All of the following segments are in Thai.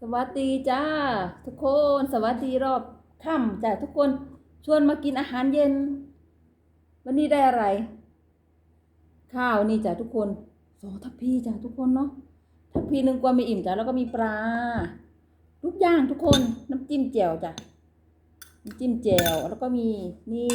สวัสดีจ้า ทุกคนสวัสดีรอบค่ำจ้าทุกคนชวนมากินอาหารเย็น วันนี้ได้อะไร ข้าวนี่จ้ะทุกคนสองทัพพีจ้ะทุกคนเนาะทัพพีหนึ่งกว่าไม่อิ่มจ้ะแล้วก็มีปลาทุกอย่างทุกคนน้ำจิ้มแจ่วจ้ะน้ำจิ้มแจ่วแล้วก็มีนี่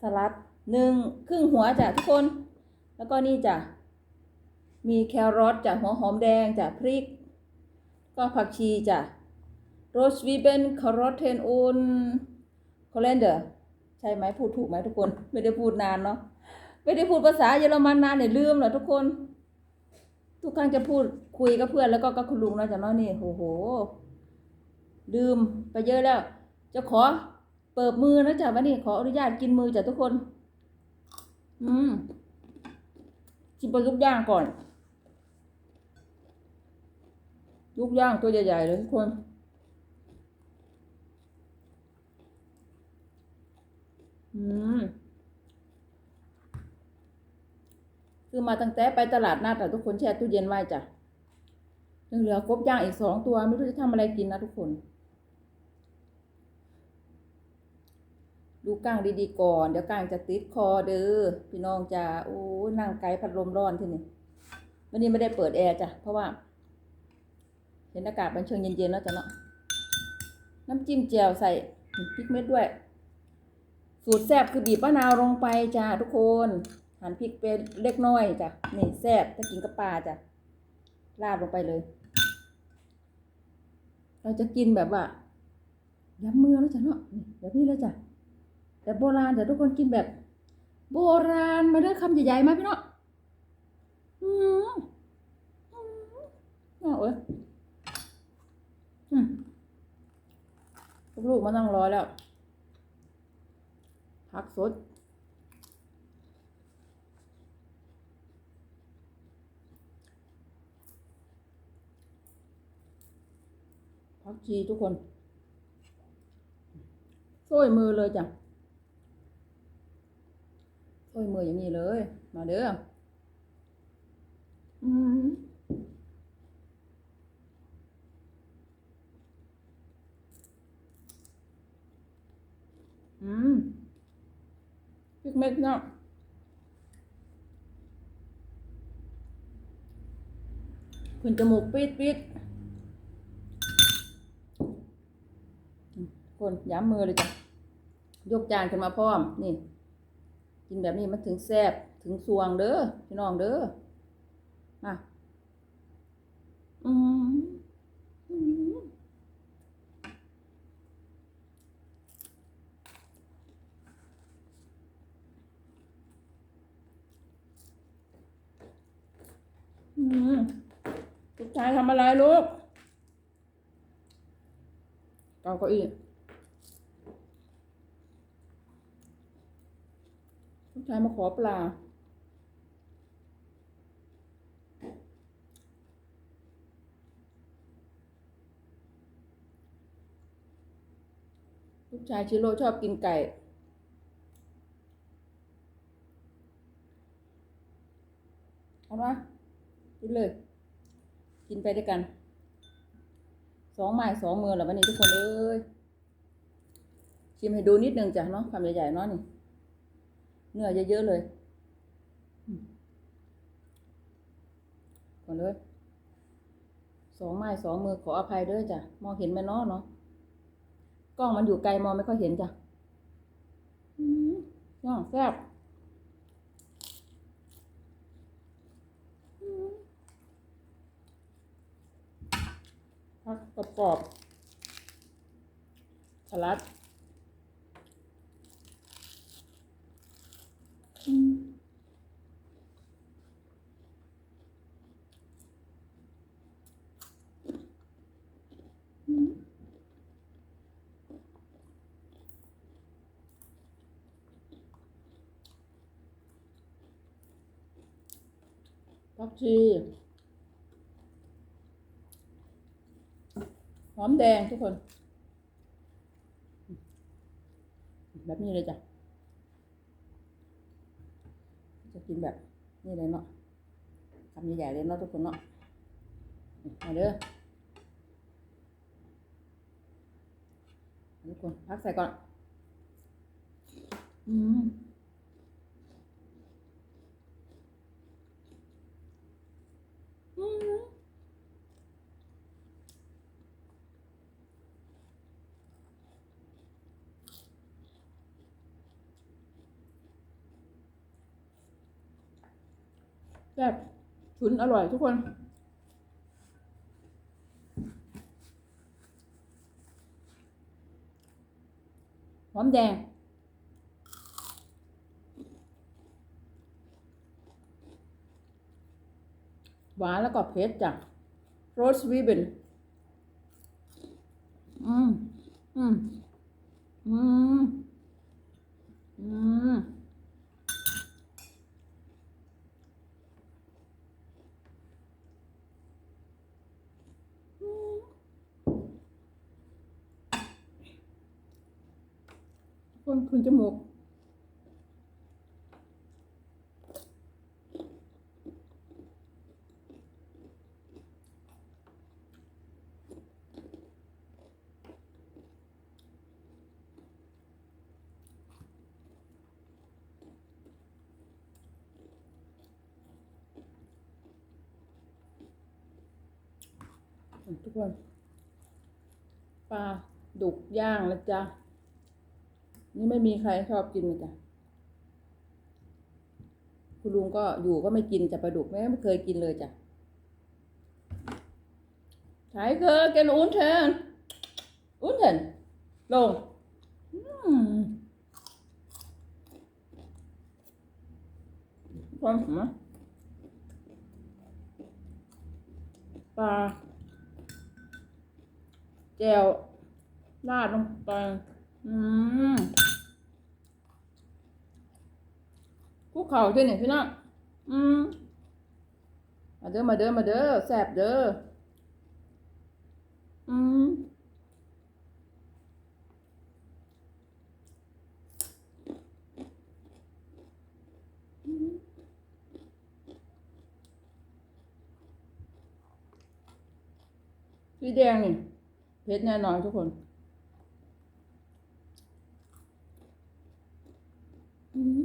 สลัดหนึ่งครึ่งหัวจ้ะทุกคน แล้วก็นี่จ้ะมีแครอทจ้ะหัวหอมแดงจ้ะพริก ก็ผักชีจ้ะโรสวีเบนคารอทเทนอุนคอเลนเดอร์ใช่ไหมพูดถูกไหมทุกคน ไม่ได้พูดนานเนาะไม่ได้พูดภาษาเยอรมันนานเนี่ยลืมเหรอทุกคน ทุกครั้งจะพูดคุยกับเพื่อนแล้วก็กับคุณลุงเนาะจ้ะเนาะนี่โอ้โหลืมไปเยอะแล้ว จะขอเปิดมือนะจ๊ะวันนี้ขออนุญาตกินมือจ้ะทุกคน อืมชิมปลาลูกย่างก่อน ลูกย่างตัวใหญ่ๆเลยทุกคน อืมคือมาตั้งแต่ไปตลาดนัดอะทุกคนแช่ตู้เย็นไว้จ้ะยังเหลือกบย่างอีกสองตัวไม่รู้จะทำอะไรกินนะทุกคน ดูก้างดีๆก่อนเดี๋ยวก้างจะติดคอเด้อพี่น้องจ้ะโอ้นั่งไกลพัดลมร้อนที่นี่วันนี้ไม่ได้เปิดแอร์จ้ะเพราะว่า เห็นอากาศมันเชิงเย็นๆแล้วจ้ะเนาะน้ำจิ้มแจ่วใส่พริกเม็ดด้วย สูตรแซ่บคือบีบมะนาวลงไปจ้ะทุกคนหั่นพริกเป็นเล็กน้อยจ้ะนี่แซ่บถ้ากินกับปลาจ้ะราดลงไปเลย เราจะกินแบบว่าย้ำมือแล้วจ้ะเนาะแบบนี้เลยจ้ะแต่โบราณแต่ทุกคนกินแบบ โบราณมาเด้อคำใหญ่ๆมาพี่เนาะอืมอืมเอาเอ้ยอืม ลูกๆมานั่งรอแล้วพักสดพักชีทุกคนโซ่ยมือเลยจ้ะโอ้ยมืออย่างนี้เลย มาเด้ออืม อืมพริกเม็ดเนาะขึ้นจมูกปิดปิดคนย้ำมือเลยจ้ะ ยกจานขึ้นมาพร้อม นี่ กินแบบนี้มันถึงแซ่บถึงสวงเด้อพี่น้องเด้อมาอืมอืมอืม ลูกชายทำอะไรลูกเกาเก้าอี้ลูกชายมาขอปลาลูกชายชิโร่ชอบกินไก่ เอามากิน เลย กินไปด้วยกันสองไม้สองมือเหรอวันนี้ทุกคนเอ้ยชิมให้ดูนิดนึงจ้ะเนาะคำใหญ่ๆเนาะนี่เนื้อเยอะๆเลยอืมก่อนเลยสองไม้สองมือขออภัยด้วยจ้ะมองเห็นไหมเนาะเนาะกล้องมันอยู่ไกลมองไม่ค่อยเห็นจ้ะอืมน้องแซ่บอืม ผักกอบสลัดพักชี หอมแดงทุกคน แบบนี้เลยจ้ะ จะกินแบบนี่เลยเนาะคำใหญ่ๆเลยเนาะทุกคนเนาะมาเด้อทุกคนพักใส่ก่อน อืมอืม แบบฉุนอร่อยทุกคนหอมแดง หวานแล้วก็เผ็ดจ้ะโรสวีเบนอืม อืม อืม อืม คนคุณจมูกทุกคนปลาดุกย่างนะจ๊ะ นี่ไม่มีใครชอบกินเลยจ้ะคุณลุงก็อยู่ก็ไม่กินจะปลาดุกแม่ไม่เคยกินเลยจ้ะใช้เคยกินอุ้นเทนอุ้นเทนลงอืมความหอมปลาแจวราดลงไป อืมคุกเข่าด้วยเนี่ยพี่น้องอืมมาเด้อมาเด้อมาเด้อแซ่บเด้ออืมสีแดงนี่เผ็ดแน่นอนทุกคน อืม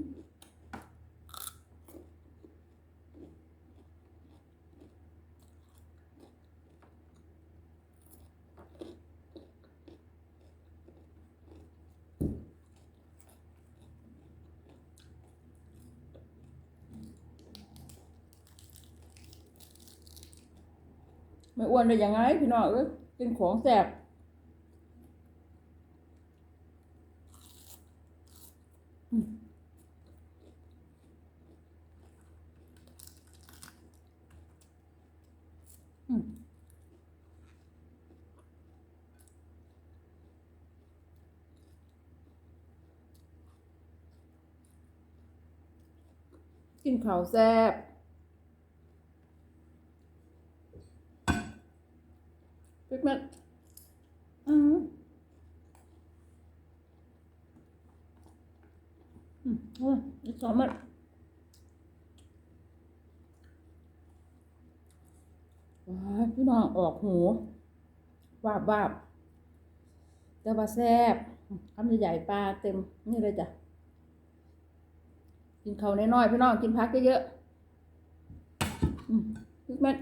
ไม่อ้วนได้ยังไง พี่น้องเอ้ยกินของแสบกินข้าวแซ่บปิ๊กแมทอืมอืมอืมอีก สองมัดว้ายพี่น้องออกหูวาบวาบแต่ว่าแซ่บคำใหญ่ๆปลาเต็มนี่เลยจ้ะ กินเข้าน้อยๆพี่น้องกินพักเยอะๆอืมปิ๊กแมท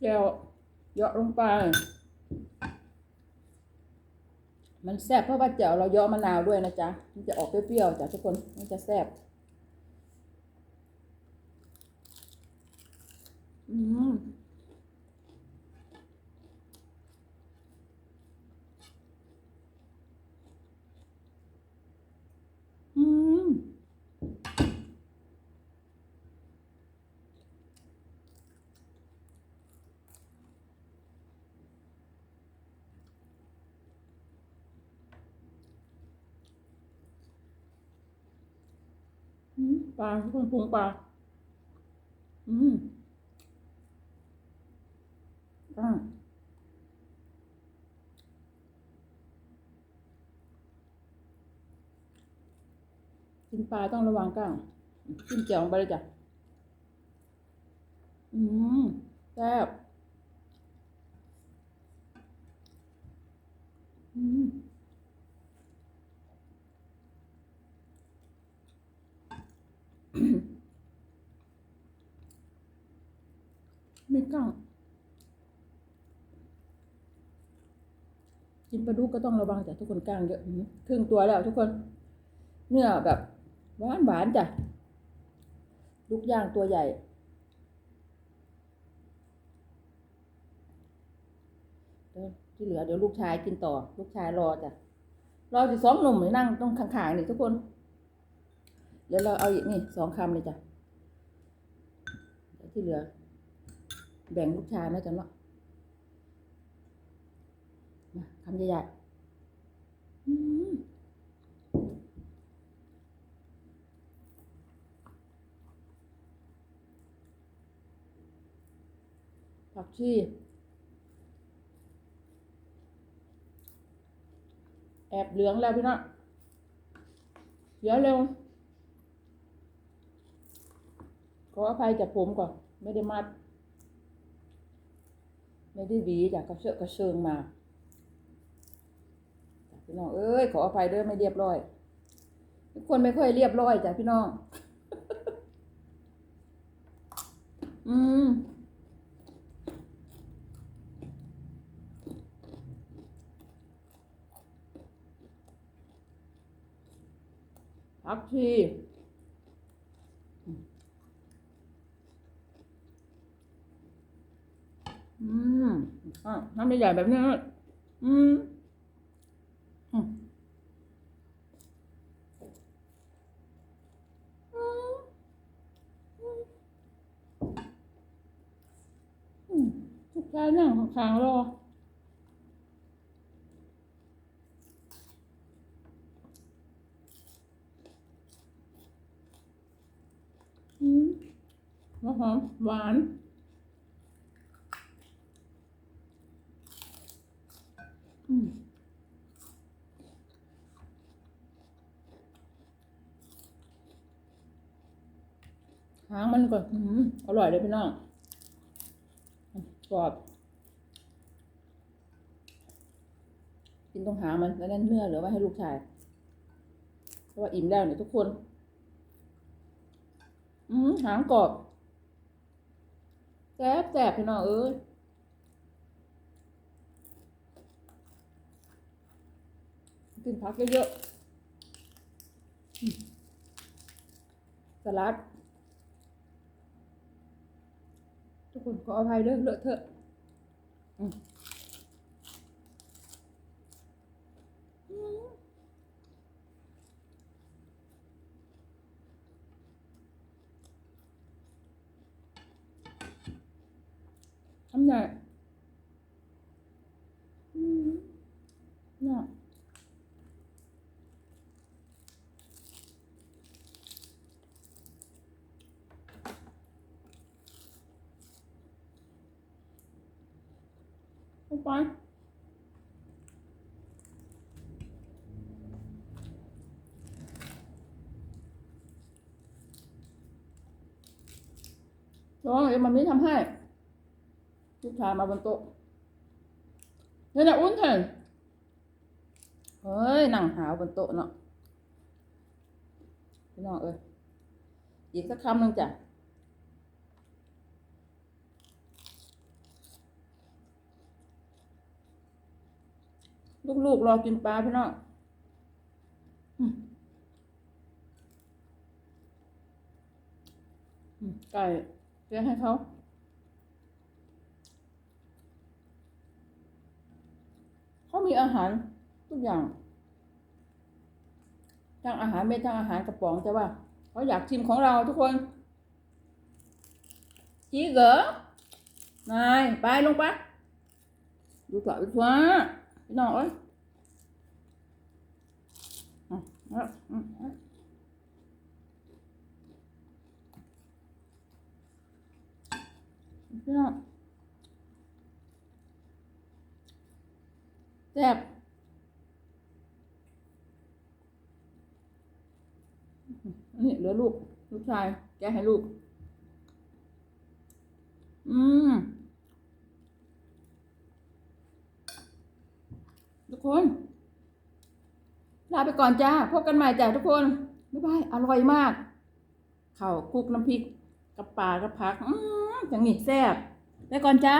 แก้วเยาะลงไป มันแซ่บเพราะว่าแจ่วเราเยาะมะนาวด้วยนะจ๊ะ มันจะออกเปรี้ยวๆจ้ะทุกคน มันจะแซ่บ อืม อืม อืม ปลาทุกคนพุงปลาอืมอ่ากินปลาต้องระวังก้างกินเจียวไปเลยจ้ะ อืมแซ่บอืม ไม่กล้างกินปลาดุกก็ต้องระวังจ้ะทุกคนกล้างเยอะครึ่งตัวแล้ว ทุกคน เนื้อแบบหวานหวานจ้ะลูกย่างตัวใหญ่ที่เหลือเดี๋ยวลูกชายกินต่อ ลูกชายรอจ้ะรอสิสองหนุ่มนี่นั่งตรงข้างๆนี่ทุกคน เดี๋ยวเราเอาอีกนี่สองคำเลยจ้ะที่เหลือ แบ่งลูกชายนะจ๊ะเนาะมาคำใหญ่ๆผักชีแอบเหลืองแล้วพี่น้องเดี๋ยวเร็ว ขออภัยจากผมก่อน ไม่ได้มัด ไม่ได้หวีจากกระเชอะกระเชิงมาพี่น้องเอ้ยขออภัยด้อไม่เรียบร้อยทุกคนไม่ค่อยเรียบร้อยจ้ะพี่น้อง อืมพักชี อืมอะทำใหญ่แบบนี้อืมอืมอืมทุกชายนั่งขางๆรออืมหอมหอมหวาน อืม หางมันก่อนอืมอร่อยเลยพี่น้องกรอบกินตรงหางมันแล้วนั่นเนื้อเหลือไว้ให้ลูกชายเพราะว่าอิ่มแล้วเนี่ยทุกคน อืมหางกรอบแซ่บแซ่บพี่น้องเอ้ยกินผักเยอะๆสลัด ทุกคน ขออภัยเด้อเลอะเทอะอืมอืมทำไงอืมน่ะเอา ไปลองเดี๋ยวมันไม่ทำให้ลูกชายมาบนโต๊ะเนี่ยนะอุ้นเถอะเฮ้ยนั่งหาวบนโต๊ะเนาะพี่น้องเอ้ยอีกสักคำหนึ่งจ้ะ ลูกๆรอกินปลาพี่น้องอืมอืมไก่เลี้ยงให้เขาเขามีอาหารทุกอย่างทั้งอาหารเม็ดทั้งอาหารกระป๋องแต่ว่าเขาอยากชิมของเราทุกคนจีเกอร์นายไปลงไปดูต่อไปฟ้า พี่น้องเอ้ยอะเอาอืมเอาพี่น้องแซ่บนี่เหลือลูก ลูกชาย แกให้ลูก อืม ทุก คน ลาไปก่อนจ้า พบกันใหม่จ้าทุกคน บ๊ายบาย อร่อยมากข้าวคลุกน้ำพริกกับปลากับผัก อืมอย่างนี้แซ่บไปก่อนจ้า